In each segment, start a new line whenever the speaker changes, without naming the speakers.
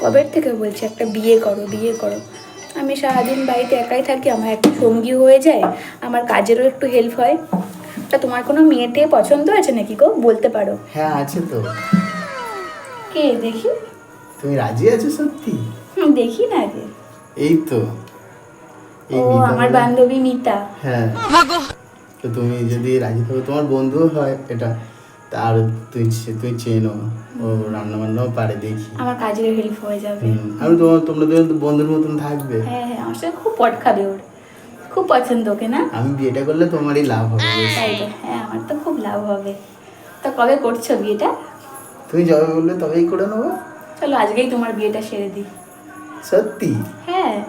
কবের থেকে বলছি একটা বিয়ে করো বিয়ে করো? আমি সারাদিন বাড়িতে একাই থাকি আমার একটা সঙ্গী হয়ে যায় আমার কাজেরও একটু হেল্প হয়। তা তোমার কোনো মেয়েটে পছন্দ আছে নাকি গো? বলতে পারো।
হ্যাঁ আছে তো।
কে? দেখি।
তুমি রাজি আছো সত্যি?
দেখি না রে
এই তো।
ও আমার বান্ধবী মিতা।
হ্যাঁ। তো তুমি যদি রাজি থাকো তোমার বন্ধু হয় এটা। আর তুই তুই চেনো ও রান্না বান্নাও পারে দেখি।
আমার কাজের হেল্প হয়ে যাবে।
আমি তোমার তোমরা দুজন বন্ধুর মতন থাকবে।
হ্যাঁ হ্যাঁ আমার সাথে খুব পট খাবে ওর। খুব পছন্দ ওকে না?
আমি বিয়েটা করলে তোমারই লাভ হবে
তাই তো। হ্যাঁ আমার তো খুব লাভ হবে। তা কবে করছ বিয়েটা?
তুমি যবে বললে তবেই করে নেব।
চলো আজকেই তোমার বিয়েটা সেরে দিই।
সত্যি?
হ্যাঁ।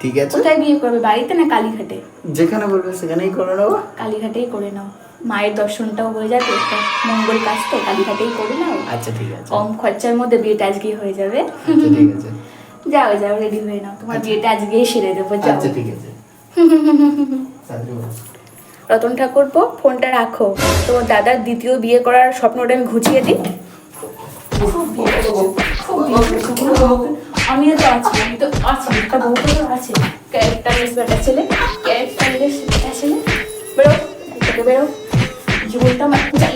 ঠিক আছে।
কোথায় বিয়ে করবে বাড়িতে না কালীঘাটে?
যেখানে বলবে সেখানেই করে নেব।
কালীঘাটেই করে নাও। মায়ের দর্শনটাও হয়ে যাবে একটা মঙ্গল কাজ তো কালীঘাটেই করে নাও।
আচ্ছা ঠিক আছে।
কম খরচার মধ্যে বিয়েটা আজকেই হয়ে যাবে।
আচ্ছা ঠিক আছে।
যাও যাও রেডি হয়ে নাও। তোমার বিয়েটা আজকেই সেরে দেবো যাও।
আচ্ছা ঠিক আছে।
রতন ঠাকুরপো ফোনটা রাখো। তোমার দাদার দ্বিতীয় বিয়ে করার স্বপ্নটা আমি ঘুচিয়ে দিই। আমিও তো আছি আমি তো আছি একটা বউ তো আছে। ক্যারেক্টার বেটা ছেলে। কিছু বলতাম। পূজা